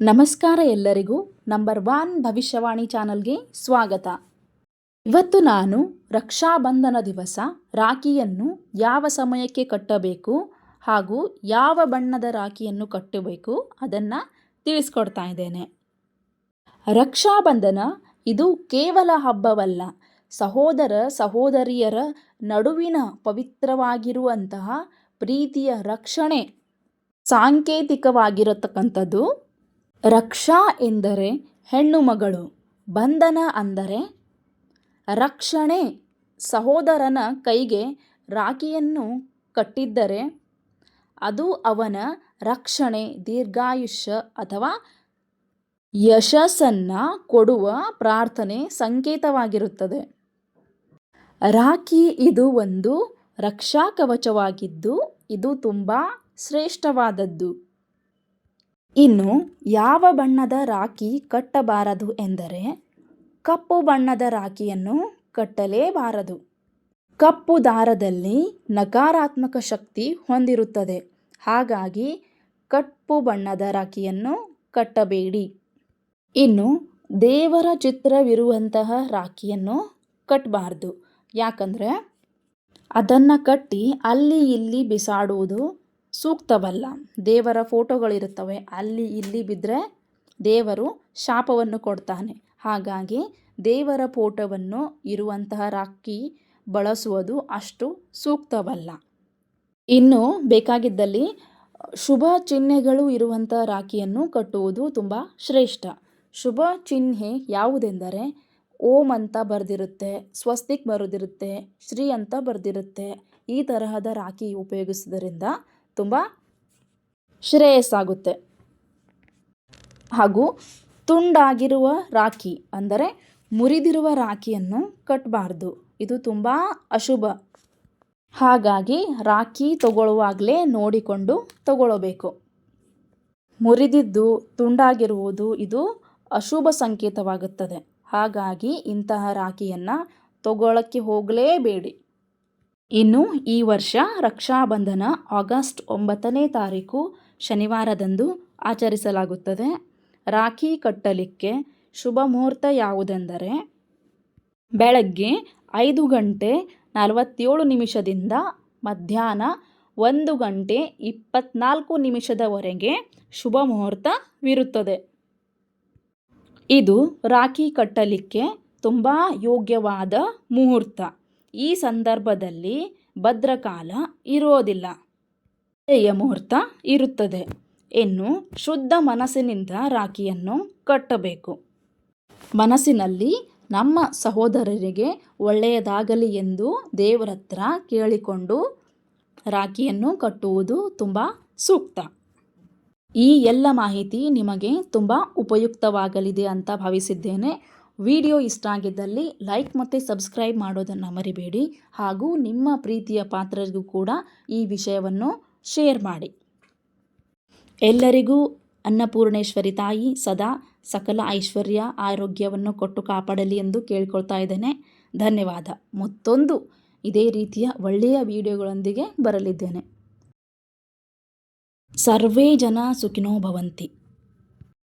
ನಮಸ್ಕಾರ ಎಲ್ಲರಿಗೂ number one ಭವಿಷ್ಯವಾಣಿ ಚಾನಲ್ಗೆ ಸ್ವಾಗತ. ಇವತ್ತು ನಾನು ರಕ್ಷಾಬಂಧನ ದಿವಸ ರಾಖಿಯನ್ನು ಯಾವ ಸಮಯಕ್ಕೆ ಕಟ್ಟಬೇಕು ಹಾಗೂ ಯಾವ ಬಣ್ಣದ ರಾಖಿಯನ್ನು ಕಟ್ಟಬೇಕು ಅದನ್ನು ತಿಳಿಸ್ಕೊಡ್ತಾ ಇದ್ದೇನೆ. ರಕ್ಷಾಬಂಧನ ಇದು ಕೇವಲ ಹಬ್ಬವಲ್ಲ, ಸಹೋದರ ಸಹೋದರಿಯರ ನಡುವಿನ ಪವಿತ್ರವಾಗಿರುವಂತಹ ಪ್ರೀತಿಯ ರಕ್ಷಣೆ ಸಾಂಕೇತಿಕವಾಗಿರತಕ್ಕಂಥದ್ದು. ರಕ್ಷಾ ಎಂದರೆ ಹೆಣ್ಣು ಮಗಳು ಬಂಧನ ಅಂದರೆ ರಕ್ಷಣೆ. ಸಹೋದರನ ಕೈಗೆ ರಾಖಿಯನ್ನು ಕಟ್ಟಿದ್ದರೆ ಅದು ಅವನ ರಕ್ಷಣೆ, ದೀರ್ಘಾಯುಷ್ಯ ಅಥವಾ ಯಶಸ್ಸನ್ನು ಕೊಡುವ ಪ್ರಾರ್ಥನೆ ಸಂಕೇತವಾಗಿರುತ್ತದೆ. ರಾಖಿ ಇದು ಒಂದು ರಕ್ಷಾ ಕವಚವಾಗಿದ್ದು, ಇದು ತುಂಬ ಶ್ರೇಷ್ಠವಾದದ್ದು. ಇನ್ನು ಯಾವ ಬಣ್ಣದ ರಾಖಿ ಕಟ್ಟಬಾರದು ಎಂದರೆ ಕಪ್ಪು ಬಣ್ಣದ ರಾಖಿಯನ್ನು ಕಟ್ಟಲೇಬಾರದು. ಕಪ್ಪು ದಾರದಲ್ಲಿ ನಕಾರಾತ್ಮಕ ಶಕ್ತಿ ಹೊಂದಿರುತ್ತದೆ. ಹಾಗಾಗಿ ಕಪ್ಪು ಬಣ್ಣದ ರಾಖಿಯನ್ನು ಕಟ್ಟಬೇಡಿ. ಇನ್ನು ದೇವರ ಚಿತ್ರವಿರುವಂತಹ ರಾಖಿಯನ್ನು ಕಟ್ಟಬಾರ್ದು ಯಾಕಂದರೆ ಅದನ್ನು ಕಟ್ಟಿ ಅಲ್ಲಿ ಇಲ್ಲಿ ಬಿಸಾಡುವುದು ಸೂಕ್ತವಲ್ಲ. ದೇವರ ಫೋಟೋಗಳಿರುತ್ತವೆ. ಅಲ್ಲಿ ಇಲ್ಲಿ ಬಿದ್ದರೆ ದೇವರು ಶಾಪವನ್ನು ಕೊಡ್ತಾನೆ. ಹಾಗಾಗಿ ದೇವರ ಫೋಟೋವನ್ನು ಇರುವಂತಹ ರಾಖಿ ಬಳಸುವುದು ಅಷ್ಟು ಸೂಕ್ತವಲ್ಲ. ಇನ್ನು ಬೇಕಾಗಿದ್ದಲ್ಲಿ ಶುಭ ಚಿಹ್ನೆಗಳು ಇರುವಂಥ ರಾಖಿಯನ್ನು ಕಟ್ಟುವುದು ತುಂಬ ಶ್ರೇಷ್ಠ. ಶುಭ ಚಿಹ್ನೆ ಯಾವುದೆಂದರೆ ಓಂ ಅಂತ ಬರೆದಿರುತ್ತೆ, ಸ್ವಸ್ತಿಕ್ ಬರೆದಿರುತ್ತೆ, ಶ್ರೀ ಅಂತ ಬರೆದಿರುತ್ತೆ. ಈ ತರಹದ ರಾಖಿ ಉಪಯೋಗಿಸೋದ್ರಿಂದ ತುಂಬ ಶ್ರೇಯಸ್ಸಾಗುತ್ತೆ. ಹಾಗೂ ತುಂಡಾಗಿರುವ ರಾಖಿ ಅಂದರೆ ಮುರಿದಿರುವ ರಾಖಿಯನ್ನು ಕಟ್ಟಬಾರ್ದು ಇದು ತುಂಬ ಅಶುಭ. ಹಾಗಾಗಿ ರಾಖಿ ತಗೊಳ್ಳುವಾಗಲೇ ನೋಡಿಕೊಂಡು ತಗೊಳ್ಳಬೇಕು. ಮುರಿದಿದ್ದು ತುಂಡಾಗಿರುವುದು ಇದು ಅಶುಭ ಸಂಕೇತವಾಗುತ್ತದೆ. ಹಾಗಾಗಿ ಇಂತಹ ರಾಖಿಯನ್ನು ತಗೊಳ್ಳೋಕ್ಕೆ ಹೋಗಲೇಬೇಡಿ. ಇನ್ನು ಈ ವರ್ಷ ರಕ್ಷಾಬಂಧನ ಆಗಸ್ಟ್ ಒಂಬತ್ತನೇ ತಾರೀಕು ಶನಿವಾರದಂದು ಆಚರಿಸಲಾಗುತ್ತದೆ. ರಾಖಿ ಕಟ್ಟಲಿಕ್ಕೆ ಶುಭ ಮುಹೂರ್ತ ಯಾವುದೆಂದರೆ ಬೆಳಗ್ಗೆ ಐದು ಗಂಟೆ ನಲವತ್ತೇಳು ನಿಮಿಷದಿಂದ ಮಧ್ಯಾಹ್ನ ಒಂದು ಗಂಟೆ ಇಪ್ಪತ್ನಾಲ್ಕು ನಿಮಿಷದವರೆಗೆ ಶುಭ ಮುಹೂರ್ತವಿರುತ್ತದೆ ಇದು ರಾಖಿ ಕಟ್ಟಲಿಕ್ಕೆ ತುಂಬ ಯೋಗ್ಯವಾದ ಮುಹೂರ್ತ. ಈ ಸಂದರ್ಭದಲ್ಲಿ ಭದ್ರಕಾಲ ಇರೋದಿಲ್ಲ. ಒಳ್ಳೆಯ ಮುಹೂರ್ತ ಇರುತ್ತದೆ. ಇನ್ನು ಶುದ್ಧ ಮನಸ್ಸಿನಿಂದ ರಾಖಿಯನ್ನು ಕಟ್ಟಬೇಕು. ಮನಸ್ಸಿನಲ್ಲಿ ನಮ್ಮ ಸಹೋದರರಿಗೆ ಒಳ್ಳೆಯದಾಗಲಿ ಎಂದು ದೇವರತ್ರ ಕೇಳಿಕೊಂಡು ರಾಖಿಯನ್ನು ಕಟ್ಟುವುದು ತುಂಬ ಸೂಕ್ತ. ಈ ಎಲ್ಲ ಮಾಹಿತಿ ನಿಮಗೆ ತುಂಬ ಉಪಯುಕ್ತವಾಗಲಿದೆ ಅಂತ ಭಾವಿಸಿದ್ದೇನೆ. ವಿಡಿಯೋ ಇಷ್ಟ ಆಗಿದ್ದಲ್ಲಿ ಲೈಕ್ ಮತ್ತು ಸಬ್ಸ್ಕ್ರೈಬ್ ಮಾಡೋದನ್ನು ಮರಿಬೇಡಿ ಹಾಗೂ ನಿಮ್ಮ ಪ್ರೀತಿಯ ಪಾತ್ರರಿಗೂ ಕೂಡ ಈ ವಿಷಯವನ್ನು ಶೇರ್ ಮಾಡಿ. ಎಲ್ಲರಿಗೂ ಅನ್ನಪೂರ್ಣೇಶ್ವರಿ ತಾಯಿ ಸದಾ ಸಕಲ ಐಶ್ವರ್ಯ ಆರೋಗ್ಯವನ್ನು ಕೊಟ್ಟು ಕಾಪಾಡಲಿ ಎಂದು ಕೇಳ್ಕೊಳ್ತಾ ಇದ್ದೇನೆ. ಧನ್ಯವಾದ. ಮತ್ತೊಂದು ಇದೇ ರೀತಿಯ ಒಳ್ಳೆಯ ವಿಡಿಯೋಗಳೊಂದಿಗೆ ಬರಲಿದ್ದೇನೆ. ಸರ್ವೇ ಜನ ಸುಖಿನೋ ಭವಂತಿ.